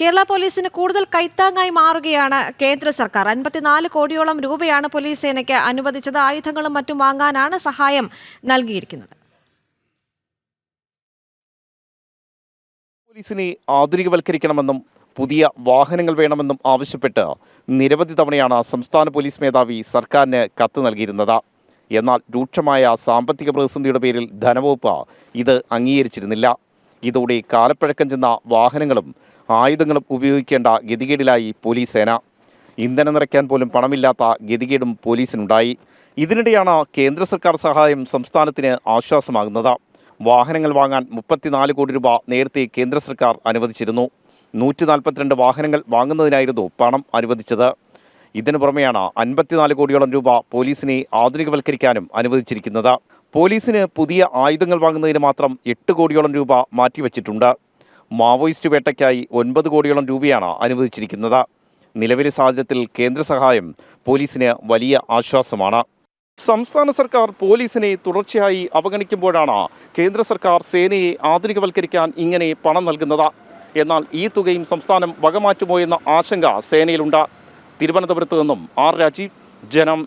കേരള പോലീസിന് കൂടുതൽ കൈത്താങ്ങായി മാറുകയാണ് കേന്ദ്ര സർക്കാർ. അൻപത്തിനാല് കോടിയോളം രൂപയാണ് പോലീസ് സേനയ്ക്ക് അനുവദിച്ചത്. ആയുധങ്ങളും മറ്റും വാങ്ങാനാണ് സഹായം നൽകിയിരിക്കുന്നത്. പോലീസിനെ ആധുനികവൽക്കരിക്കണമെന്നും പുതിയ വാഹനങ്ങൾ വേണമെന്നും ആവശ്യപ്പെട്ട് നിരവധി തവണയാണ് സംസ്ഥാന പോലീസ് മേധാവി സർക്കാരിന് കത്ത് നൽകിയിരുന്നത്. എന്നാൽ രൂക്ഷമായ സാമ്പത്തിക പ്രതിസന്ധിയുടെ പേരിൽ ധനവകുപ്പ് ഇത് അംഗീകരിച്ചിരുന്നില്ല. ഇതോടെ കാലപ്പഴക്കം ചെന്ന വാഹനങ്ങളും ആയുധങ്ങളും ഉപയോഗിക്കേണ്ട ഗതികേടിലായി പോലീസ് സേന. ഇന്ധനം നിറയ്ക്കാൻ പോലും പണമില്ലാത്ത ഗതികേടും പോലീസിനുണ്ടായി. ഇതിനിടെയാണ് കേന്ദ്ര സർക്കാർ സഹായം സംസ്ഥാനത്തിന് ആശ്വാസമാകുന്നത്. വാഹനങ്ങൾ വാങ്ങാൻ മുപ്പത്തിനാല് കോടി രൂപ നേരത്തെ കേന്ദ്ര സർക്കാർ അനുവദിച്ചിരുന്നു. നൂറ്റി നാൽപ്പത്തിരണ്ട് വാഹനങ്ങൾ വാങ്ങുന്നതിനായിരുന്നു പണം അനുവദിച്ചത്. ഇതിനു പുറമെയാണ് അൻപത്തിനാല് കോടിയോളം രൂപ പോലീസിനെ ആധുനികവൽക്കരിക്കാനും അനുവദിച്ചിരിക്കുന്നത്. പോലീസിന് പുതിയ ആയുധങ്ങൾ വാങ്ങുന്നതിന് മാത്രം എട്ട് കോടിയോളം രൂപ മാറ്റിവെച്ചിട്ടുണ്ട്. മാവോയിസ്റ്റ് വേട്ടയ്ക്കായി ഒൻപത് കോടിയോളം രൂപയാണ് അനുവദിച്ചിരിക്കുന്നത്. നിലവിലെ സാഹചര്യത്തിൽ കേന്ദ്ര സഹായം പോലീസിന് വലിയ ആശ്വാസമാണ്. സംസ്ഥാന സർക്കാർ പോലീസിനെ തുടർച്ചയായി അവഗണിക്കുമ്പോഴാണ് കേന്ദ്ര സർക്കാർ സേനയെ ആധുനികവൽക്കരിക്കാൻ ഇങ്ങനെ പണം നൽകുന്നത്. എന്നാൽ ഈ തുകയും സംസ്ഥാനം വകമാറ്റുമോ എന്ന ആശങ്ക സേനയിലുണ്ട്. തിരുവനന്തപുരത്ത് നിന്നും ആർ രാജീവ് ജനം